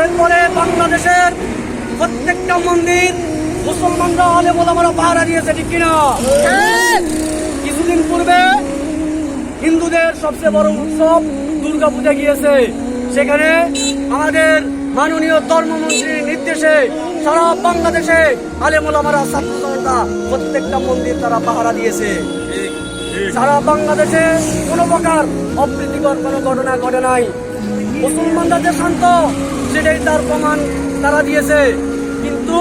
এরপরে বাংলাদেশের প্রত্যেকটা মন্দির মুসলমানরা আলে মোলামারা পাহারা দিয়েছে ঠিক কিনা? কিছুদিন পূর্বে হিন্দুদের সবচেয়ে বড় উৎসব দুর্গা পূজা গিয়েছে। সেখানে আমাদের মাননীয় ধর্মমন্ত্রীর নির্দেশে সারা বাংলাদেশে আলেমুলামারা ছাত্র জনতা প্রত্যেকটা মন্দির তারা পাহারা দিয়েছে। সারা বাংলাদেশে কোনো প্রকার অপ্রীতিকর কোনো ঘটনা ঘটে নাই। মুসলমানরা যে শান্ত সেটাই তার প্রমাণ তারা দিয়েছে। কিন্তু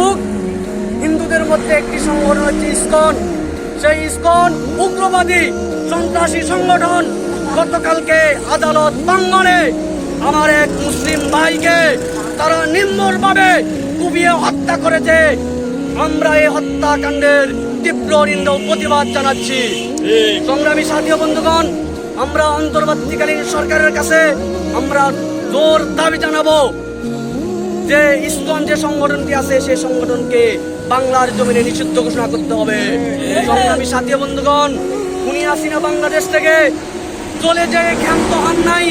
হিন্দুদের মধ্যে একটি সংগঠন হচ্ছে ইস্কন। সেই ইস্কন উগ্রবাদী সন্ত্রাসী সংগঠন গতকালকে আদালত প্রাঙ্গণে আমার এক মুসলিম ভাইকে তারা নির্মমভাবে কুপিয়ে হত্যা করেছে। আমরা এই হত্যাকাণ্ডের তীব্র নিন্দা প্রতিবাদ জানাচ্ছি। সংগ্রামী সাথী বন্ধুগণ আমরা অন্তর্বর্তীকালীন সরকারের কাছে আমরা জোর দাবি জানাব যে ইসকন যে সংগঠনটি আছে, সেই সংগঠনকে বাংলার জমিনে নিষিদ্ধ ঘোষণা করতে হবে। সংগ্রামী সাথী বন্ধুগণ উনি আসিনা বাংলাদেশ থেকে চলে যে ক্ষান্ত হন নাই।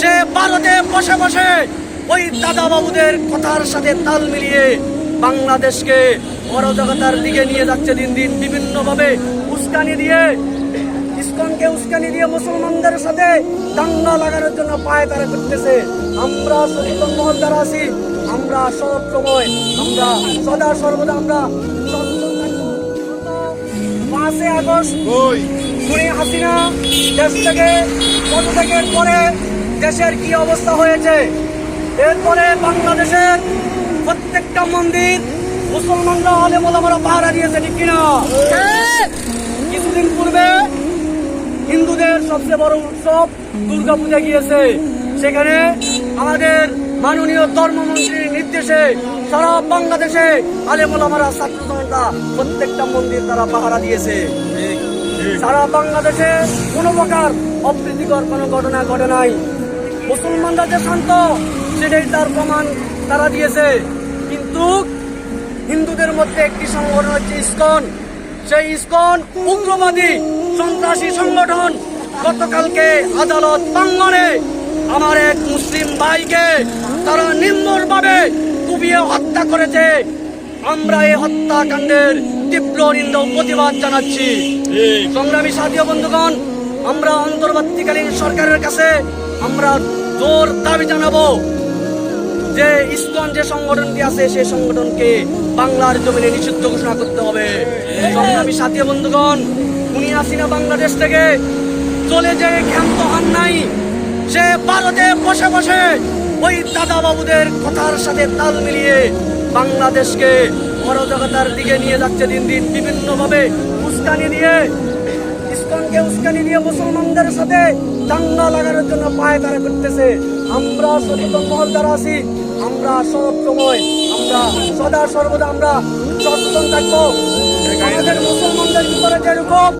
সে ভারতে বসে বসে ওই দাদা বাবুদের কথার সাথে তাল মিলিয়ে বাংলাদেশকে অরাজকতার দিকে নিয়ে যাচ্ছে দিন দিন, বিভিন্নভাবে উস্কানি দিয়ে ইসকনকে উস্কানি দিয়ে মুসলমানদের সাথে দাঙ্গা লাগানোর জন্য পায়ে তারা করতেছে আমরা সচেতন মহল আছি আমরা সব সময় আমরা সদা সর্বদা আমরা। পাঁচই আগস্ট খুনি হাসিনা দেশ থেকে পদত্যাগের পরে দেশের কি অবস্থা হয়েছে? এরপরে বাংলাদেশের প্রত্যেকটা মন্দির মুসলমানরা আলে মোলামারা পাহারা দিয়েছে ঠিক কিনা? কিছুদিন পূর্বে সবচেয়ে বড় উৎসব দুর্গা পূজা গিয়েছে। সেখানে আমাদের মাননীয় ধর্মমন্ত্রীর নির্দেশে সারা বাংলাদেশে আলেমুলামারা ছাত্র জনতা প্রত্যেকটা মন্দির তারা পাহারা দিয়েছে। সারা বাংলাদেশে কোনো প্রকার অপ্রীতিকর কোনো ঘটনা ঘটে নাই। মুসলমানরা যে শান্ত, সেটাই তার প্রমাণ তারা দিয়েছে। কিন্তু হিন্দুদের মধ্যে একটি সংগঠন হচ্ছে ইসকন। সেই ইসকন উগ্রবাদী সন্ত্রাসী সংগঠন গতকালকে আদালত প্রাঙ্গণে আমার এক মুসলিম ভাইকে তারা নির্মমভাবে কুপিয়ে হত্যা করেছে। আমরা এই হত্যাকাণ্ডের তীব্র নিন্দা প্রতিবাদ জানাচ্ছি। সংগ্রামী সাথী বন্ধুগণ, আমরা অন্তর্বর্তীকালীন সরকারের কাছে আমরা জোর দাবি জানাব যে ইসকন যে সংগঠনটি আছে, সেই সংগঠনকে বাংলার জমিনে নিষিদ্ধ ঘোষণা করতে হবে। সংগ্রামী সাথী বন্ধুগণ, উনি আসিনা বাংলাদেশ থেকে চলে যে ক্ষান্ত হন নাই। সে ভারতে বসে বসে ওই দাদা বাবুদের কথার সাথে তাল মিলিয়ে বাংলাদেশকে অরাজকতার দিকে নিয়ে যাচ্ছে দিন দিন বিভিন্ন ভাবে উস্কানি দিয়ে, ইসকনকে উস্কানি দিয়ে মুসলমানদের সাথে দাঙ্গা লাগানোর জন্য পায়ে তারা করতেছে। আমরা সচেতন মহল দ্বারা আছি, আমরা সব সময় আমরা সদা সর্বদা আমরা সচেতন থাকব। আমাদের মুসলমানদের ভিতরে যেরকম